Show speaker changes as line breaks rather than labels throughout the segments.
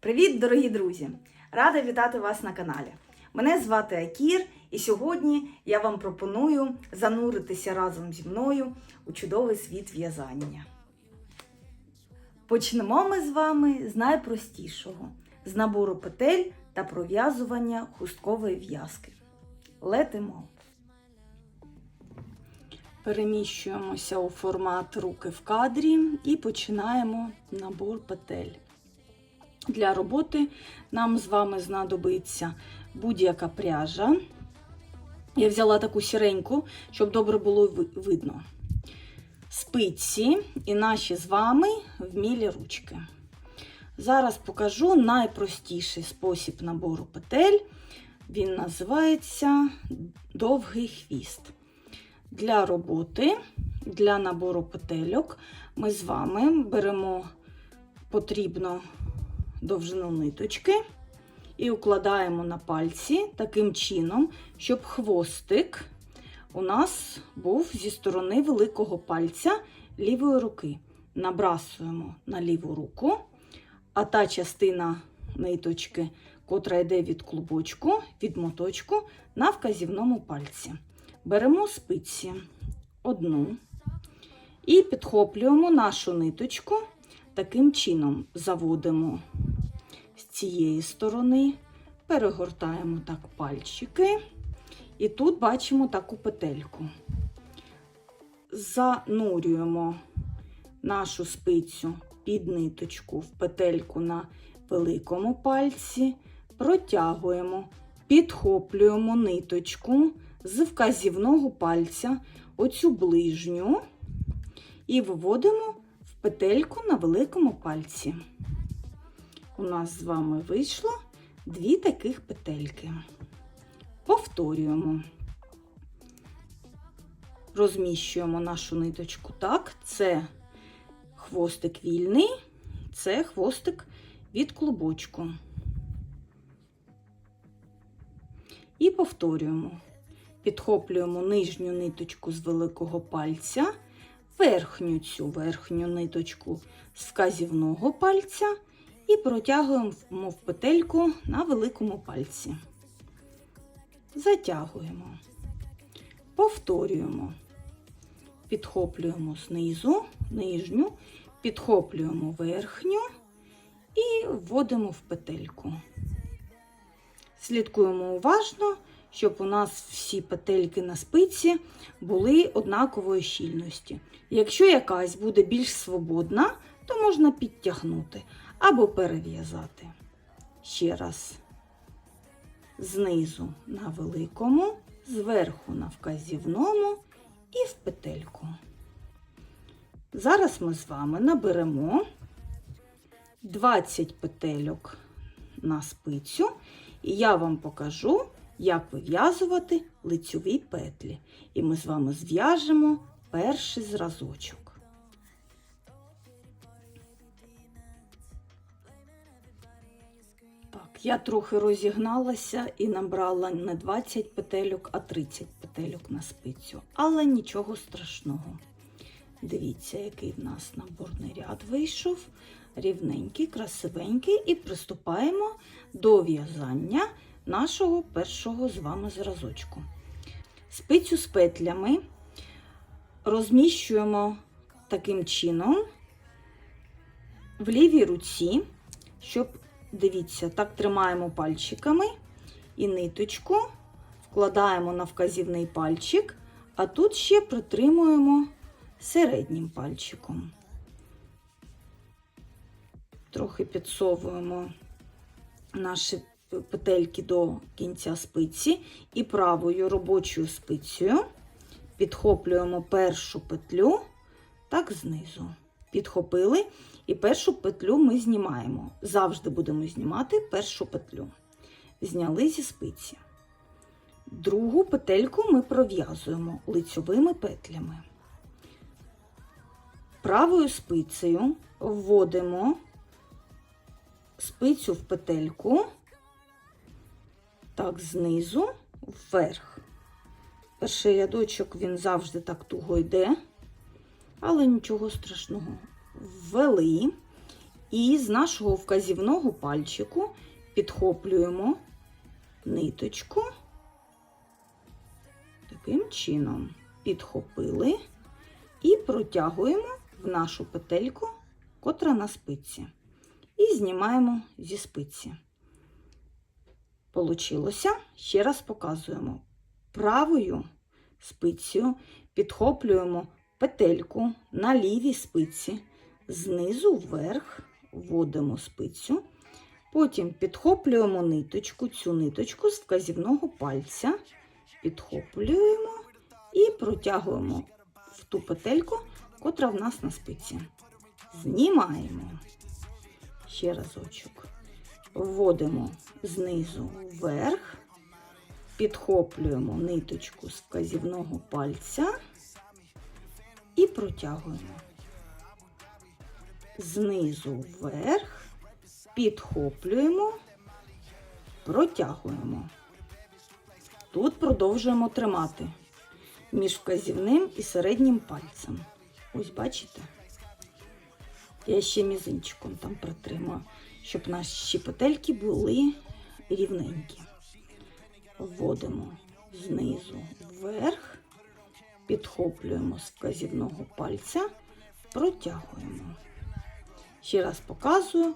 Привіт, дорогі друзі! Рада вітати вас на каналі. Мене звати Акір, і сьогодні я вам пропоную зануритися разом зі мною у чудовий світ в'язання. Почнемо ми з вами з найпростішого з набору петель та пров'язування хусткової в'язки. Летимо. Переміщуємося у формат руки в кадрі і починаємо набор петель. Для роботи нам з вами знадобиться будь-яка пряжа. Я взяла таку сіреньку, щоб добре було видно. Спиці і наші з вами вмілі ручки. Зараз покажу найпростіший спосіб набору петель. Він називається довгий хвіст. Для роботи, для набору петельок ми з вами беремо потрібно довжину ниточки і укладаємо на пальці таким чином, щоб хвостик у нас був зі сторони великого пальця лівої руки. Набрасуємо на ліву руку, а та частина ниточки, котра йде від клубочку, від моточку, на вказівному пальці. Беремо спиці одну і підхоплюємо нашу ниточку. Таким чином заводимо з цієї сторони, перегортаємо так пальчики, і тут бачимо таку петельку. Занурюємо нашу спицю під ниточку в петельку на великому пальці, протягуємо, підхоплюємо ниточку з вказівного пальця, оцю ближню, і виводимо петельку на великому пальці. У нас з вами вийшло дві таких петельки. Повторюємо. Розміщуємо нашу ниточку так. Це хвостик вільний, це хвостик від клубочку. І повторюємо. Підхоплюємо нижню ниточку з великого пальця, верхню цю верхню ниточку з вказівного пальця і протягуємо в петельку на великому пальці. Затягуємо, повторюємо, підхоплюємо знизу, нижню, підхоплюємо верхню і вводимо в петельку. Слідкуємо уважно, щоб у нас всі петельки на спиці були однакової щільності. Якщо якась буде більш свободна, то можна підтягнути або перев'язати. Ще раз знизу на великому, зверху на вказівному і в петельку. Зараз ми з вами наберемо 20 петельок на спицю, і я вам покажу, як вив'язувати лицьові петлі. І ми з вами зв'яжемо перший зразочок. Так, я трохи розігналася і набрала не 20 петельок, а 30 петельок на спицю. Але нічого страшного. Дивіться, який в нас наборний ряд вийшов. Рівненький, красивенький, і приступаємо до в'язання нашого першого з вами зразочку. Спицю з петлями розміщуємо таким чином в лівій руці, щоб, дивіться, так тримаємо пальчиками і ниточку вкладаємо на вказівний пальчик, а тут ще притримуємо середнім пальчиком. Трохи підсовуємо наші петельки до кінця спиці і правою робочою спицею підхоплюємо першу петлю так знизу. Підхопили, і першу петлю ми знімаємо. Завжди будемо знімати першу петлю. Зняли зі спиці. Другу петельку ми пров'язуємо лицьовими петлями. Правою спицею вводимо спицю в петельку, так, знизу вверх. Перший рядочок він завжди так туго йде, але нічого страшного. Ввели І з нашого вказівного пальчику підхоплюємо ниточку. Таким чином підхопили і протягуємо в нашу петельку, котра на спиці. І знімаємо зі спиці. Получилося, ще раз показуємо. Правою спицею підхоплюємо петельку на лівій спиці, знизу вверх вводимо спицю, потім підхоплюємо ниточку, цю ниточку з вказівного пальця, підхоплюємо і протягуємо в ту петельку, котра в нас на спиці. Знімаємо. Ще разочок. Вводимо знизу вверх, підхоплюємо ниточку з вказівного пальця і протягуємо. Знизу вверх, підхоплюємо, протягуємо. Тут продовжуємо тримати між вказівним і середнім пальцем. Ось бачите? Я ще мізинчиком там притримую, щоб наші петельки були рівненькі. Вводимо знизу вверх, підхоплюємо з вказівного пальця, протягуємо. Ще раз показую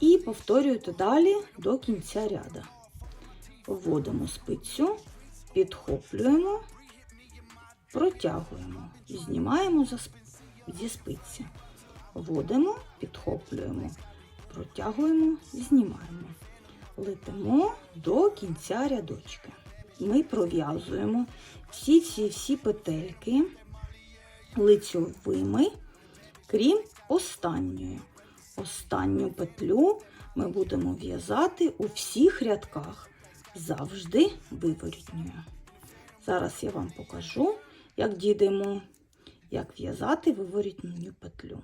і повторюєте далі до кінця ряда. Вводимо спицю, підхоплюємо, протягуємо, знімаємо за сп- зі спиці. Вводимо, підхоплюємо, протягуємо, знімаємо. Летимо до кінця рядочка. Ми пров'язуємо всі-всі-всі петельки лицьовими, крім останньої. Останню петлю ми будемо в'язати у всіх рядках, завжди виворітньою. Зараз я вам покажу, як дійдемо, як в'язати виворітню петлю.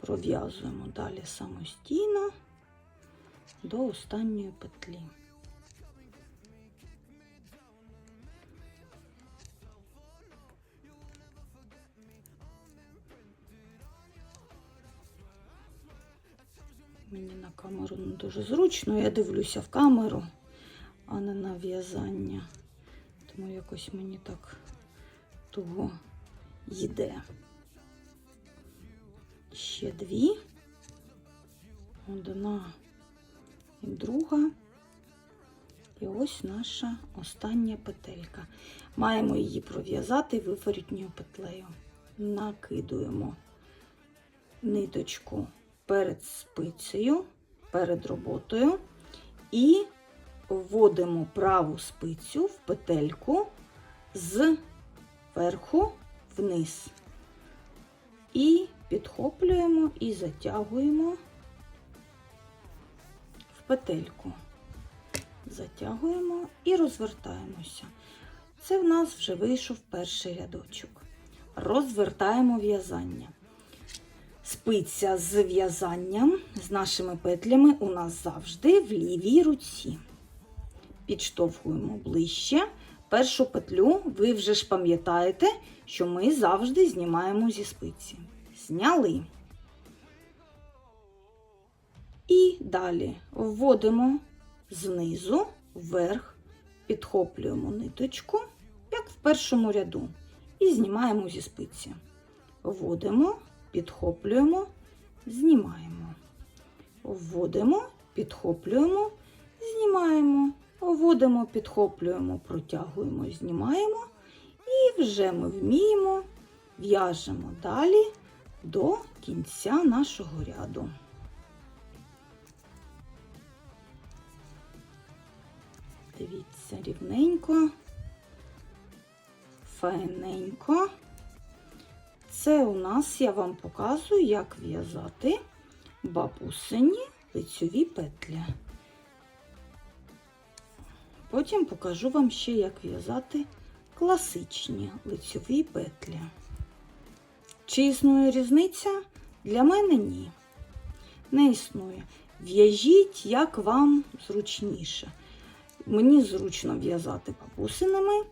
Пров'язуємо далі самостійно до останньої петлі. Мені на камеру не дуже зручно, я дивлюся в камеру, Тому якось мені так того йде. Ще дві. Одна і друга. І ось наша остання петелька. Маємо її пров'язати виворітньою петлею. Накидуємо ниточку перед спицею, перед роботою і вводимо праву спицю в петельку з верху вниз. І підхоплюємо і затягуємо в петельку. Затягуємо і розвертаємося. Це в нас вже вийшов перший рядочок. Розвертаємо в'язання. Спиця з в'язанням з нашими петлями у нас завжди в лівій руці. Підштовхуємо ближче. Першу петлю ви вже ж пам'ятаєте, що ми завжди знімаємо зі спиці. Зняли. І далі вводимо знизу вверх, підхоплюємо ниточку, як в першому ряду, і знімаємо зі спиці. Вводимо, підхоплюємо, знімаємо. Вводимо, підхоплюємо, знімаємо. Вводимо, підхоплюємо, протягуємо, знімаємо. І вже ми вміємо, в'яжемо далі до кінця нашого ряду. Дивіться, рівненько, файненько. Це у нас я вам показую, як в'язати бабусині лицьові петлі. Потім покажу вам ще, як в'язати класичні лицьові петлі. Чи існує різниця? Для мене ні. Не існує. В'яжіть, як вам зручніше. Мені зручно в'язати бабусинами,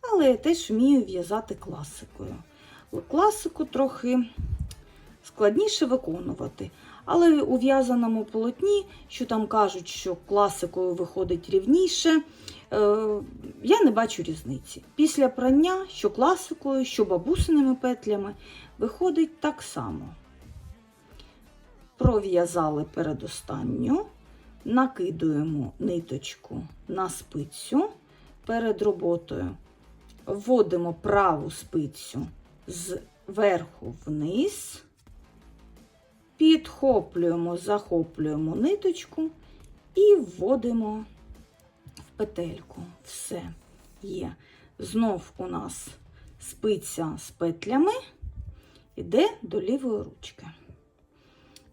але я теж вмію в'язати класикою. Класику трохи складніше виконувати. Але у в'язаному полотні, що там кажуть, що класикою виходить рівніше, е, я не бачу різниці. Після прання, що класикою, що бабусиними петлями, виходить так само. Пров'язали передостанню, накидуємо ниточку на спицю перед роботою, вводимо праву спицю зверху вниз, підхоплюємо, захоплюємо ниточку і вводимо в петельку. Все є. Знов у нас спиця з петлями йде до лівої ручки.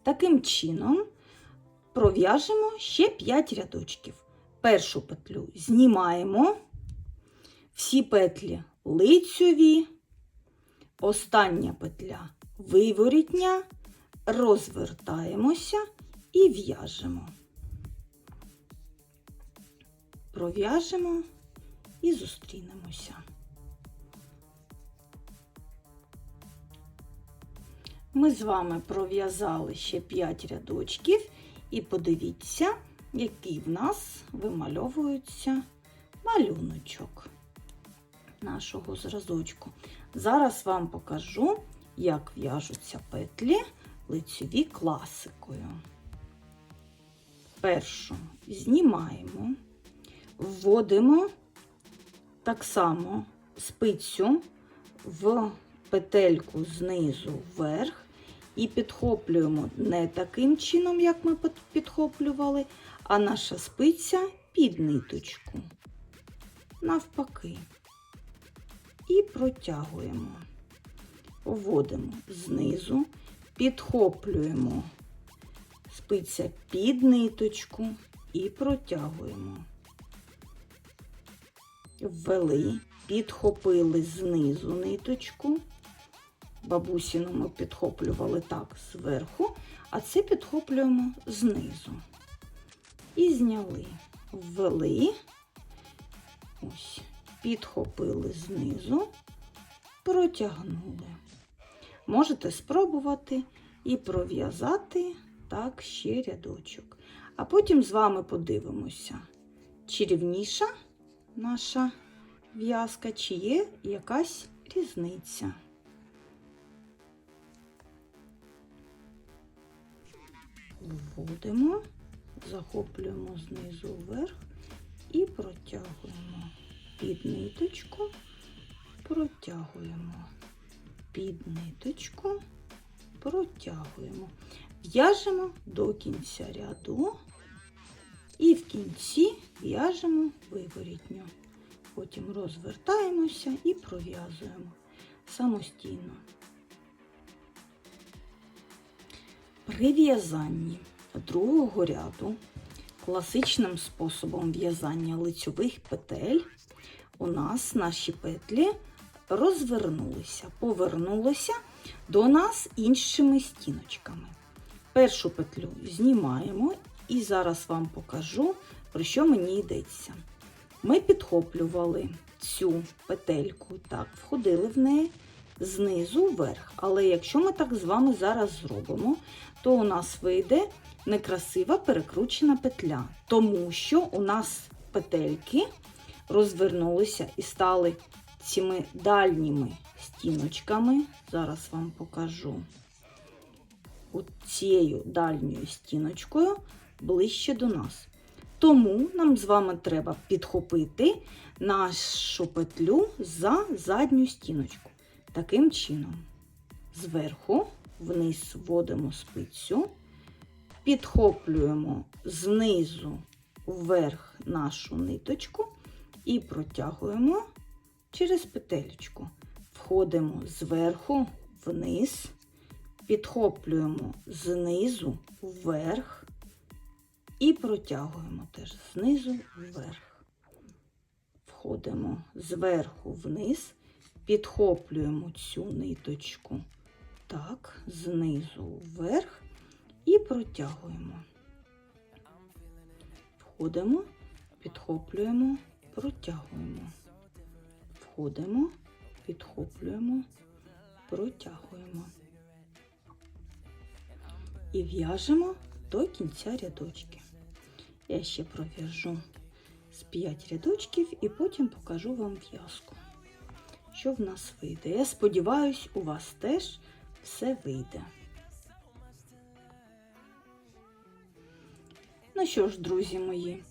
Таким чином пров'яжемо ще 5 рядочків. Першу петлю знімаємо, всі петлі лицьові, остання петля виворітня, розвертаємося і в'яжемо. Пров'яжемо і зустрінемося. Ми з вами пров'язали ще 5 рядочків, і подивіться, який в нас вимальовується малюночок нашого зразочку. Зараз вам покажу, як в'яжуться петлі лицьові класикою. Першу знімаємо, вводимо так само спицю в петельку знизу вверх і підхоплюємо не таким чином, як ми підхоплювали, а наша спиця під ниточку. Навпаки. І протягуємо, вводимо знизу, підхоплюємо спиця під ниточку і протягуємо. Ввели, підхопили знизу ниточку. Бабусіну ми підхоплювали так зверху, а це підхоплюємо знизу. І зняли, ввели, ось, підхопили знизу, протягнули. Можете спробувати і пров'язати так ще рядочок. А потім з вами подивимося, чи рівніша наша в'язка, чи є якась різниця. Вводимо, захоплюємо знизу вверх і протягуємо під ниточку, протягуємо під ниточку, протягуємо. В'яжемо до кінця ряду і в кінці в'яжемо виворітню. Потім розвертаємося і пров'язуємо самостійно. При в'язанні другого ряду класичним способом в'язання лицьових петель у нас наші петлі розвернулися, повернулися до нас іншими стіночками. Першу петлю знімаємо і зараз вам покажу, про що мені йдеться. Ми підхоплювали цю петельку, так, входили в неї знизу вверх. Але якщо ми так з вами зараз зробимо, то у нас вийде некрасива перекручена петля, тому що у нас петельки розвернулися і стали цими дальніми стіночками. Зараз вам покажу цією дальньою стіночкою ближче до нас. Тому нам з вами треба підхопити нашу петлю за задню стіночку. Таким чином, зверху вниз вводимо спицю, підхоплюємо знизу вверх нашу ниточку і протягуємо через петелечку. Входимо зверху вниз, підхоплюємо знизу вверх і протягуємо теж знизу вверх. Входимо зверху вниз, підхоплюємо цю ниточку так, знизу вверх і протягуємо. Входимо, підхоплюємо, протягуємо. Входимо, підхоплюємо, протягуємо. і в'яжемо до кінця рядочки. Я ще пров'яжу з 5 рядочків і потім покажу вам в'язку, що в нас вийде. Я сподіваюся, у вас теж все вийде. Ну що ж, друзі мої,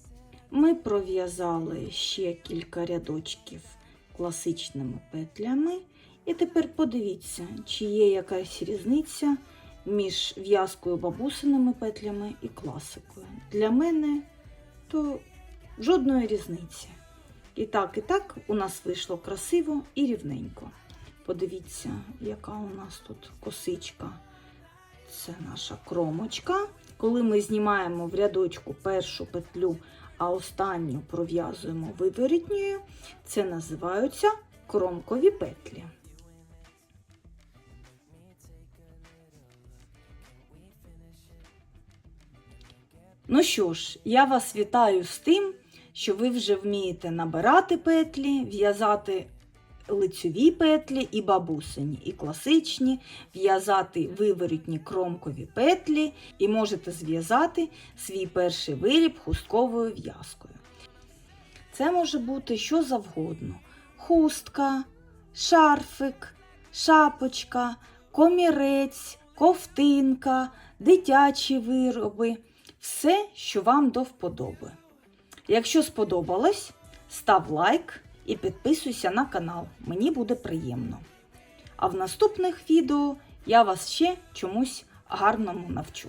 ми пров'язали ще кілька рядочків класичними петлями. І тепер подивіться, чи є якась різниця між в'язкою бабусиними петлями і класикою. Для мене то жодної різниці. І так, і так у нас вийшло красиво і рівненько. Подивіться, яка у нас тут косичка. Це наша кромочка. Коли ми знімаємо в рядочку першу петлю, а останню пров'язуємо виворітньою, це називаються кромкові петлі. Ну що ж, я вас вітаю з тим, що ви вже вмієте набирати петлі, в'язати лицьові петлі і бабусині, і класичні, в'язати виворітні кромкові петлі і можете зв'язати свій перший виріб хустковою в'язкою. Це може бути що завгодно: хустка, шарфик, шапочка, комірець, ковтинка, дитячі вироби все, що вам до вподоби. Якщо сподобалось, став лайк і підписуйся на канал, мені буде приємно. А в наступних відео я вас ще чомусь гарному навчу.